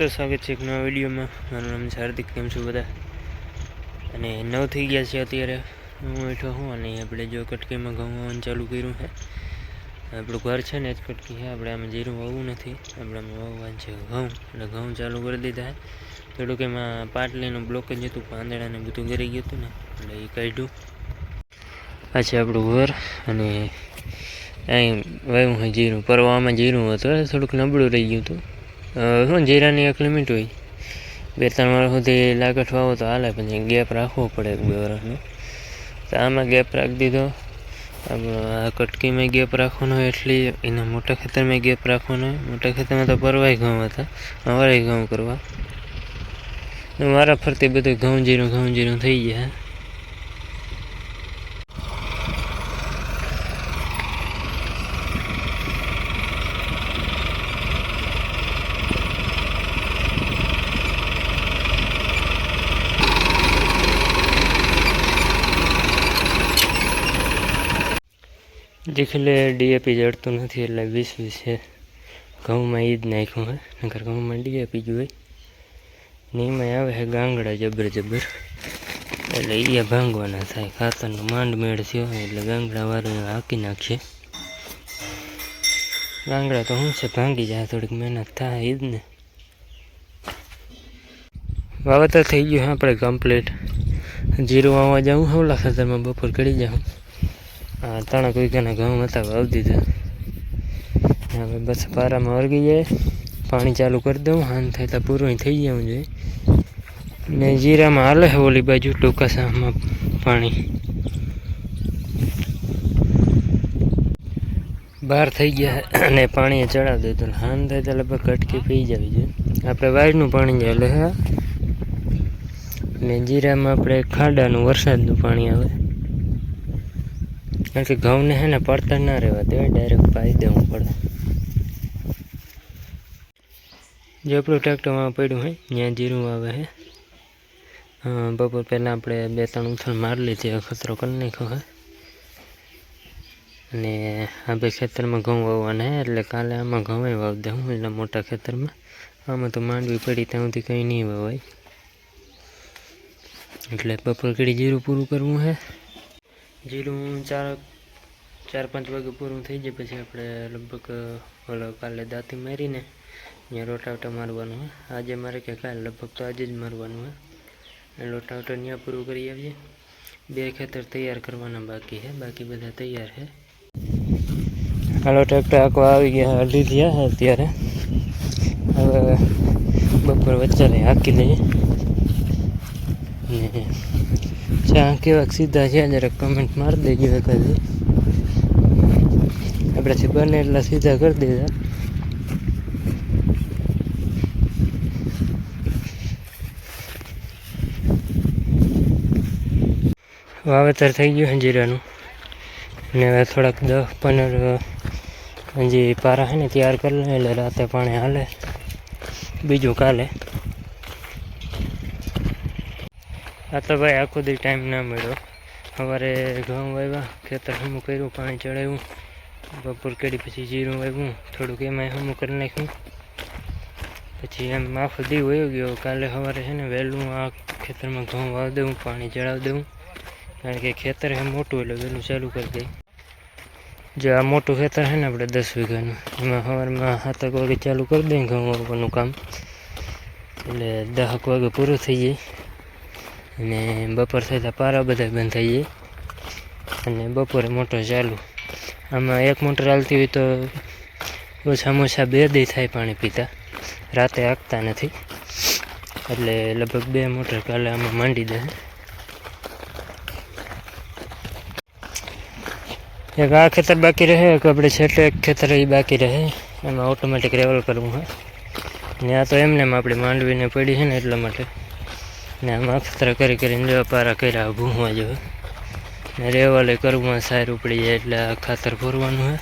મિત્રો સ્વાગત છે એક નવા વિડીયોમાં. મારું નામ હાર્દિક, કેમ છું બધા? અને નવ થઈ ગયા છે અત્યારે. હું બેઠો હું અને આપણે જો કટકીમાં ઘઉં વાવવાનું ચાલુ કર્યું છે. આપણું ઘર છે ને જ કટકી છે. આપણે આમાં જીરું વાવવું નથી. આપણે આમાં વાવવાનું છે ઘઉં. એટલે ઘઉં ચાલુ કરી દીધા થોડુંક એમાં પાટલીનું બ્લોક જ હતું પાંદડાને બધું ગરી ગયું હતું ને. એટલે એ કાઢ્યું. આ છે આપણું ઘર. અને અહીં વાવ્યું છે જીરું. પરવામાં જીરું હતું. થોડુંક નબળું રહી ગયું હતું. શું જીરાની એક લિમિટ હોય? બે ત્રણ વાર સુધી લાગઠ વાવો તો હાલે પછી ગેપ રાખવો પડે એક બે વર્ષનો તો આમાં ગેપ રાખી દીધો. આ કટકીમાં ગેપ રાખવાનો એટલી એના મોટા ખેતરમાં ગેપ રાખવાનો મોટા ખેતરમાં તો પરવાય ઘઉં હતા. અમારે ઘઉં કરવા. મારા ફરતી બધું ઘઉં જીરું ઘઉં જીરું થઈ ગયા. દેખલે ડીએપી જડતું નથી એટલે વીસ વીસ છે. ઘઉંમાં એ જ નાખ્યું હે, નકર ઘઉંમાં ડીએપી જ હોય. ને એમાં આવે છે ગાંગડા જબર જબર. એટલે એ ભાંગવાના થાય. ખાતરનો માંડ મેળ થયો એટલે ગાંગડા વાળું હાંકી નાખશે. ગાંગડા તો શું છે, ભાંગી જાય થોડીક મહેનત થાય એ જ ને વાવતર થઈ ગયું આપણે કમ્પ્લીટ જીરું વાવવા જાઉં હવલા ખાતરમાં બપોર કરી જાઉં. ત્રણ વીઘાના ઘઉં હતા વાવી દીધા હવે બસ પારામાં વળગી જાય. પાણી ચાલુ કરી દઉં. હાન થાય તો પૂરું થઈ જવું જોઈએ ને જીરામાં હાલે ઓલી બાજુ ટૂંકાસામાં પાણી. બહાર થઈ ગયા અને પાણીએ ચડાવી દીધું. હાન થાય તો લગભગ કટકી પી જવી જોઈએ આપણે વાયરનું પાણી ચાલે હા. ને જીરામાં આપણે ખાડાનું વરસાદનું પાણી આવે. કારણ કે ઘઉંને હે ને પડતર ના રહેવા દે ડાયરેક્ટ પાઈ દેવું પડે. જે આપણું ટ્રેક્ટરમાં પડ્યું હોય ત્યાં જીરું આવે છે હા, બપોર પહેલાં આપણે બે ત્રણ ઉથલ મારી લીધી ખતરો કરી નાખ્યો હોય અને આ બે ખેતરમાં ઘઉં વાવવાના હે એટલે કાલે આમાં ઘઉં વાવી દઉં એટલા મોટા ખેતરમાં. આમાં તો માંડવી પડી ત્યાં સુધી કંઈ નહીં વાવાય. એટલે બપોર કીડી જીરું પૂરું કરવું છે જીરું ચાર ચાર, પાંચ વાગે પૂરું થઈ જાય પછી આપણે લગભગ, ઓલો કાલે દાંતી મારીને ત્યાં રોટાવટા મારવાનું હોય આજે મારે કે કાલે, લગભગ તો આજે જ મારવાનું હોય રોટાવટા ત્યાં પૂરું કરી આવીએ. બે ખેતર તૈયાર કરવાના બાકી છે બાકી બધા તૈયાર છે હાલો ટ્રેક્ટર આખો આવી ગયા લીધી અત્યારે. હવે બપોર વચ્ચે હાકી લઈએ. ને ચા કેવાક સીધા છે, જરાક કમેન્ટ મારી દેજો એકાદી. આપણાથી બને એટલા સીધા કરી દીધા વાવેતર થઈ ગયું જીરાનું ને હવે થોડાક દસ પંદર, હજી પારા છે ને, તૈયાર કરી લે, એટલે રાતે પાણી હાલે. બીજું કાલે. આ તો ભાઈ, આખો દી ટાઈમ ના મળ્યો. સવારે ઘઉં વાવ્યા, ખેતર હમું કર્યું, પાણી ચડાવ્યું બપોર કરી પછી જીરું વાવ્યું, થોડુંક એમાંય હમું કરી નાખ્યું. પછી એમ આખો દી વયો ગયો. કાલે સવારે છે ને વહેલું આ ખેતરમાં ઘઉં વાવી દઉં, પાણી ચડાવી દઉં. કારણ કે ખેતર છે મોટું, એટલે વહેલું ચાલુ કરી દઈ જે આ મોટું ખેતર છે ને આપણે દસ વીઘાનું, એમાં સવારમાં સાતક વાગે ચાલુ કરી દઈએ ઘઉં વાવવાનું કામ. એટલે દહક વાગે પૂરું થઈ જાય. અને બપોર થતાં પારા બધા બંધ થઈ જાય. અને બપોરે મોટર ચાલુ. આમાં એક મોટર હાલતી હોય તો ઓછામાં ઓછા બે દે થાય પાણી પીતા. રાતે આંકતા નથી. એટલે લગભગ બે મોટર કાલે આમાં માંડી દે. એક આ ખેતર બાકી રહે, એક આપણે છેટે એક ખેતર એ બાકી રહે. એમાં ઓટોમેટિક રેવલ કરવું હોય. ને આ તો એમને એમ આપણે માંડવીને પડી છે ને એટલા માટે. ને આમાં અખતરા કરી કરીને જો પારા કર્યા ભૂમવા જો. ને રેવાલે કરવું સારું પડી જાય એટલે ખાતર ભરવાનું હોય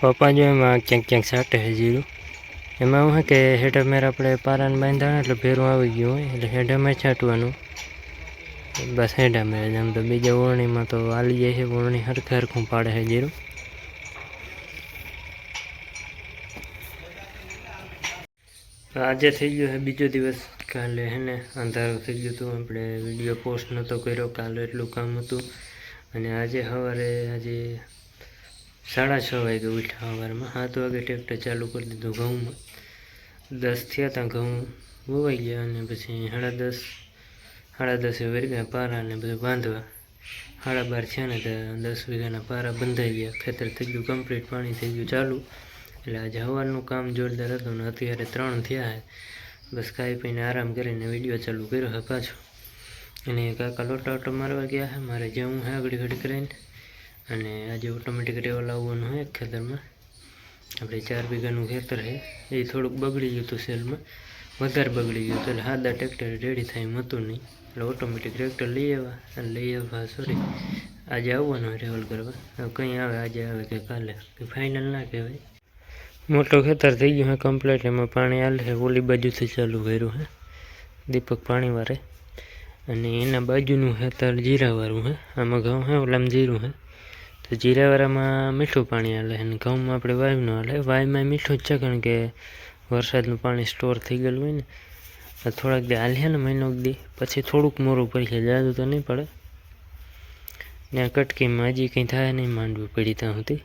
પપ્પા જો એમાં ક્યાંક ક્યાંક સાટે છે જીરું. એમાં છે કે હેઠળ મેર આપણે પારાને બાંધ્યા એટલે ભેરું આવી ગયું હોય એટલે હેઠામાં છાંટવાનું. બસ હેઠા મેળ આમ તો બીજા ઓરણીમાં તો આલી જાય છે, ઓરણી હરખે હરખું પાડે છે જીરું. આજે થઈ ગયો છે બીજો દિવસ. કાલે હે ને અંધારું થઈ ગયું હતું, આપણે વીડિયો પોસ્ટ નહોતો કર્યો, કાલે એટલું કામ હતું. અને આજે સવારે, આજે સાડા છ વાગે ઉઠ્યા સવારમાં. સાત વાગે ટ્રેક્ટર ચાલુ કરી દીધું ઘઉંમાં. દસ થયા હતા ઘઉં વવાઈ ગયા અને પછી સાડા દસ, સાડા દસે વર્ગ્યા પારા ને બધું બાંધવા. સાડા બાર થયા ને દસ વીઘાના પારા બંધાઈ ગયા. ખેતર થઈ ગયું કમ્પ્લીટ પાણી થઈ ગયું, ચાલુ. એટલે આજે સવારનું કામ જોરદાર હતું ને અત્યારે ત્રણ થયા બસ ખાઈ પીને આરામ કરીને વીડિયો ચાલુ કર્યો હા પાછો. અને કાકા લોટા ઓટો મારવા ગયા છે મારે જવું છે આગળ ઘડી કરીને. અને આજે ઓટોમેટિક રેવા લાવવાનું હોય ખેતરમાં. આપણે ચાર વીઘાનું ખેતર છે એ થોડુંક બગડી ગયું હતું સેલમાં. વધારે બગડી ગયું હતું, એટલે હાદા ટ્રેક્ટર રેડી થાય એમ હતું નહીં. એટલે ઓટોમેટિક ટ્રેક્ટર લઈ આવ્યા અને લઈ આવવા સોરી આજે આવવાનું રેવલ કરવા. કંઈ આવે, આજે આવે કે કાલે. કે ફાઇનલ ના કહેવાય. મોટો ખેતર થઈ ગયું હે કમ્પ્લીટ એમાં પાણી હાલ છે ઓલી બાજુથી ચાલુ કર્યું છે દીપક પાણી વારે અને એના બાજુનું ખેતર જીરાવાળું છે આમાં ઘઉં છે ઓલામાં જીરું છે તો જીરાવાળામાં મીઠું પાણી હાલે અને ઘઉંમાં આપણે વાયુનું હાલે વાયુમાં મીઠું જ છે, કારણ કે વરસાદનું પાણી સ્ટોર થઈ ગયેલું હોય ને થોડાક દી હાલ્યા ને મહિનો દી, પછી થોડુંક મોરું પડી છે જાદુ તો નહીં પડે. ને કટકીમાં હજી કંઈ થાય નહીં માંડવું પડી ત્યાં સુધી.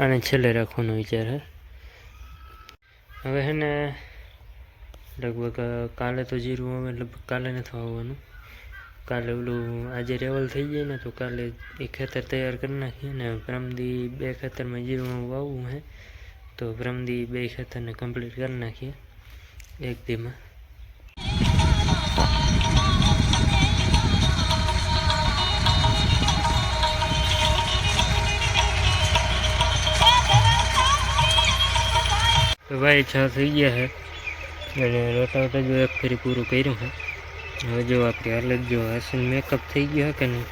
આને છેલ્લે રાખવાનો વિચાર છે હવે હે ને, લગભગ કાલે તો જીરું અમે કાલે નથી આવવાનું કાલે ઓલું, આજે રેવલ થઈ જાય ને, તો કાલે એ ખેતર તૈયાર કરી નાખીએ ને પ્રમદી બે ખેતરમાં જીરું વાવવું હે, તો પ્રમદી બે ખેતરને કમ્પ્લીટ કરી નાખીએ, એક દીમાં. ભાઈ છ થઈ ગયા છે અને રોટા રોટા જો એક ફેરી પૂરું કર્યું છે હવે જો આપણી હાલત જો હસન મેકઅપ થઈ ગયો કે નહીં?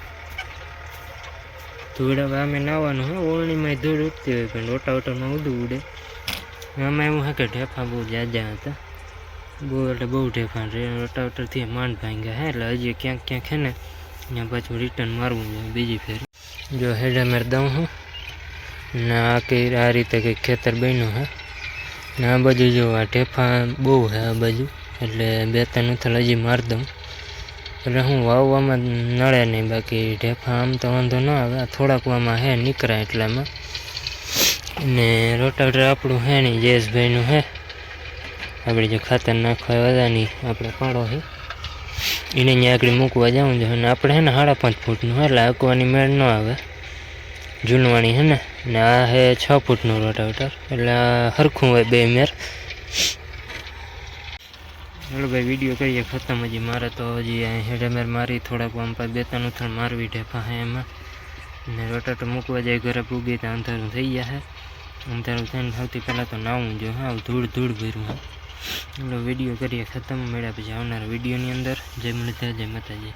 ધૂળ હવે અમે નાવાનું હોય ઓળણીમાં ધૂળ ઉઠતી હોય પણ રોટા વોટામાં ઉડું ઉડે. આમાં એવું હા કે ઢેફા બહુ જાજા હતા. બહુ એટલે બહુ ઢેફા રોટા વોટરથી માંડ ભાંગ્યા હે એટલે હજી ક્યાંક ક્યાંક છે ને, ત્યાં પાછું રિટર્ન મારવું જોઈએ બીજી ફેર. જો હેડે મેર દઉં હું. ને, આ કઈ, આ રીતે કંઈક ખેતર બન્યું હે. ને આ બાજુ જો આ ઢેફા બહુ છે આ બાજુ. એટલે બે ત્રણ ઉથલ હજી મારી દઉં. એટલે હું વાવવામાં નડે નહીં, બાકી ઢેફા આમ તો વાંધો ન આવે. આ થોડાક વામાં હે, નીકળાય એટલામાં. ને રોટાવેટર આપણું હે નહીં જયેશભાઈનું હે. આપણે જે ખાતર નાખવા વધાની આપણે પાડો છે એને અહીંયા આગળ મૂકવા જાઉં છે. અને આપણે હે ને સાડા પાંચ ફૂટનું એટલે આકવાની મેળ ન આવે. જૂનવાણી હે ને. ને આ હે છ ફૂટનું રોટાવેટર. એટલે આ હરખું હોય બે મેર. ચાલો ભાઈ વીડિયો કરીએ ખતમ. હજી મારે તો હજી હેડેમેર મારી થોડાક આમ પર બે ત્રણ ઉથણ મારવી ઢેફા હે એમાં. ને રોટાટો મૂકવા જાય, ઘરે પૂગી તો અંધારું થઈ ગયા હે. અંધારું થઈને સૌથી પહેલાં તો નાવું જો હા ધૂળ ધૂળ ભર્યું હા. ચાલો વીડિયો કરીએ ખતમ. મળ્યા પછી આવનારા વિડીયોની અંદર. જય મળતા જય માતાજી.